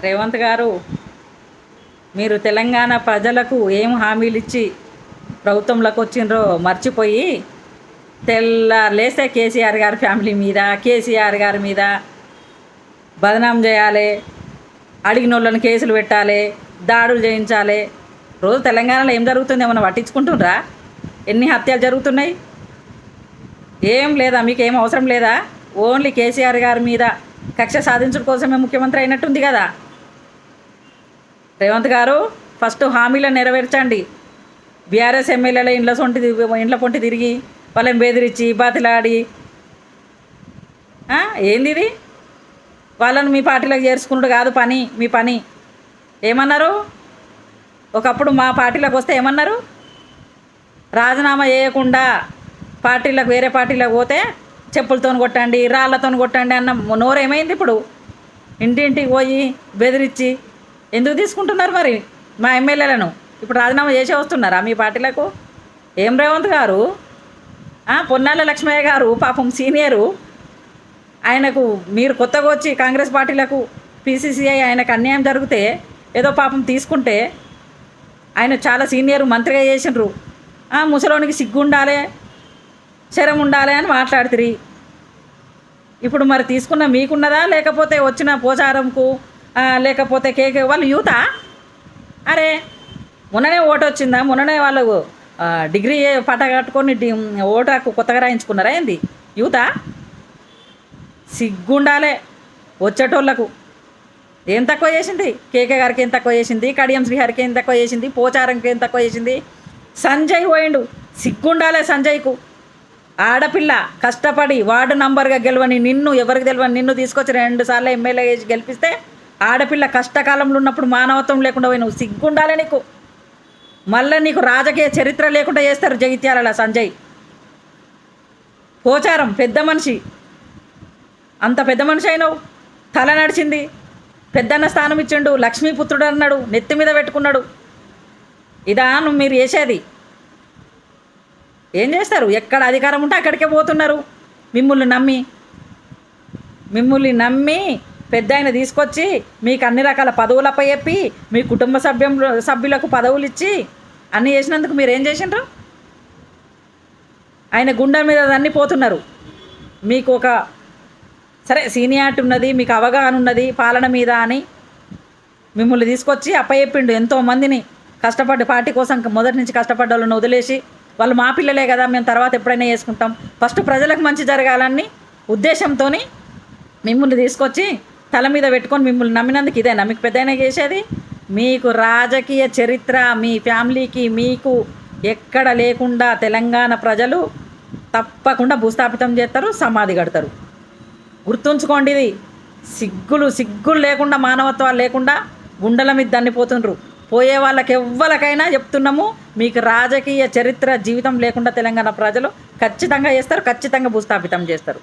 రేవంత్ గారు మీరు తెలంగాణ ప్రజలకు ఏం హామీలు ఇచ్చి ప్రభుత్వంలోకి వచ్చిండ్రో మర్చిపోయి తెల్ల లేస్తే కేసీఆర్ గారి ఫ్యామిలీ మీద కేసీఆర్ గారి మీద బదనాం చేయాలి అడిగిన వాళ్ళని కేసులు పెట్టాలి దాడులు చేయించాలి. రోజు తెలంగాణలో ఏం జరుగుతుంది? ఏమన్నా పట్టించుకుంటుండ్రా? ఎన్ని హత్యలు జరుగుతున్నాయి? ఏం లేదా? మీకు ఏం అవసరం లేదా? ఓన్లీ కేసీఆర్ గారి మీద కక్ష సాధించడం కోసమే ముఖ్యమంత్రి అయినట్టుంది కదా. రేవంత్ గారు ఫస్ట్ హామీలను నెరవేర్చండి. బీఆర్ఎస్ ఎమ్మెల్యేల ఇండ్ల సొంటి ఇండ్ల పొంటి తిరిగి వాళ్ళని బెదిరించి బాతిలాడి. ఏంది ఇది? వాళ్ళని మీ పార్టీలోకి చేర్చుకున్నాడు కాదు పని మీ పని. ఏమన్నారు? ఒకప్పుడు మా పార్టీలోకి వస్తే ఏమన్నారు? రాజీనామా చేయకుండా పార్టీలకు వేరే పార్టీలకు పోతే చెప్పులతో కొట్టండి రాళ్ళతో కొట్టండి అన్న నోరు ఏమైంది ఇప్పుడు? ఇంటింటికి పోయి బెదిరించి ఎందుకు తీసుకుంటున్నారు మరి మా ఎమ్మెల్యేలను? ఇప్పుడు రాజీనామా చేసే వస్తున్నారా మీ పార్టీలకు? ఏం రేవంత్ గారు? పొన్నాల లక్ష్మయ్య గారు పాపం సీనియరు. ఆయనకు మీరు కొత్తగా వచ్చి కాంగ్రెస్ పార్టీలకు పీసీసీఐ ఆయనకు అన్యాయం జరిగితే ఏదో పాపం తీసుకుంటే ఆయన చాలా సీనియర్ మంత్రిగా చేసిండ్రు. ముసలోనికి సిగ్గుండాలే. శరం ఉండాలి అని మాట్లాడుతురి ఇప్పుడు మరి తీసుకున్న మీకున్నదా? లేకపోతే వచ్చిన పోచారంకు లేకపోతే కేకే వాళ్ళు యూతా? అరే మొన్ననే ఓటు వచ్చిందా? మొన్ననే వాళ్ళు డిగ్రీ పట్ట కట్టుకొని డి ఓటు కొత్తగా రాయించుకున్నారా ఏంది? యూతా? సిగ్గుండాలే వచ్చేటోళ్ళకు. ఏం తక్కువ చేసింది? కేకే గారికి ఏం తక్కువ చేసింది? కడియం శ్రీహరికి ఏం తక్కువ చేసింది? పోచారంకి ఏం తక్కువ చేసింది? సంజయ్ పోయిండు. సిగ్గుండాలే సంజయ్కు. ఆడపిల్ల కష్టపడి వార్డు నంబర్గా గెలవని నిన్ను ఎవరికి తెలియని నిన్ను తీసుకొచ్చి రెండు సార్లు ఎమ్మెల్యే గెలిపిస్తే ఆడపిల్ల కష్టకాలంలో ఉన్నప్పుడు మానవత్వం లేకుండా పోయి నువ్వు సిగ్గుండాలే నీకు. మళ్ళీ నీకు రాజకీయ చరిత్ర లేకుండా చేస్తారు జగిత్యాల సంజయ్. పోచారం పెద్ద మనిషి. అంత పెద్ద మనిషి అయినావు. తల నడిచింది. పెద్దన్న స్థానం ఇచ్చిండు. లక్ష్మీపుత్రుడు అన్నాడు. నెత్తి మీద పెట్టుకున్నాడు. ఇదా నువ్వు మీరు చేసేది. ఏం చేస్తారు? ఎక్కడ అధికారం ఉంటే అక్కడికే పోతున్నారు. మిమ్మల్ని నమ్మి మిమ్మల్ని నమ్మి పెద్ద ఆయన తీసుకొచ్చి మీకు అన్ని రకాల పదవులపై చెప్పి మీ కుటుంబ సభ్యం సభ్యులకు పదవులు ఇచ్చి అన్నీ చేసినందుకు మీరు ఏం చేసిండ్రు? ఆయన గుండె మీద అన్నీ పోతున్నారు. మీకు ఒక సరే సీనియారిటీ ఉన్నది మీకు అవగాహన ఉన్నది పాలన మీద అని మిమ్మల్ని తీసుకొచ్చి అప్పచెప్పిండు ఎంతోమందిని. కష్టపడి పార్టీ కోసం మొదటి నుంచి కష్టపడ్డ వాళ్ళని వదిలేసి వాళ్ళు మా పిల్లలే కదా మేము తర్వాత ఎప్పుడైనా చేసుకుంటాం. ఫస్ట్ ప్రజలకు మంచి జరగాలని ఉద్దేశంతో మిమ్మల్ని తీసుకొచ్చి తల మీద పెట్టుకొని మిమ్మల్ని నమ్మినందుకు ఇదేనా మీకు పెద్దయినా చేసేది? మీకు రాజకీయ చరిత్ర మీ ఫ్యామిలీకి మీకు ఎక్కడ లేకుండా తెలంగాణ ప్రజలు తప్పకుండా భూస్థాపితం చేస్తారు సమాధి కడతారు. గుర్తుంచుకోండి ఇది. సిగ్గులు సిగ్గులు లేకుండా మానవత్వాలు లేకుండా గుండెల మీద దన్నిపోతుండ్రు పోయే వాళ్ళకి ఎవ్వరికైనా చెప్తున్నాము. మీకు రాజకీయ చరిత్ర జీవితం లేకుండా తెలంగాణ ప్రజలు ఖచ్చితంగా చేస్తారు ఖచ్చితంగా భూస్థాపితం చేస్తారు.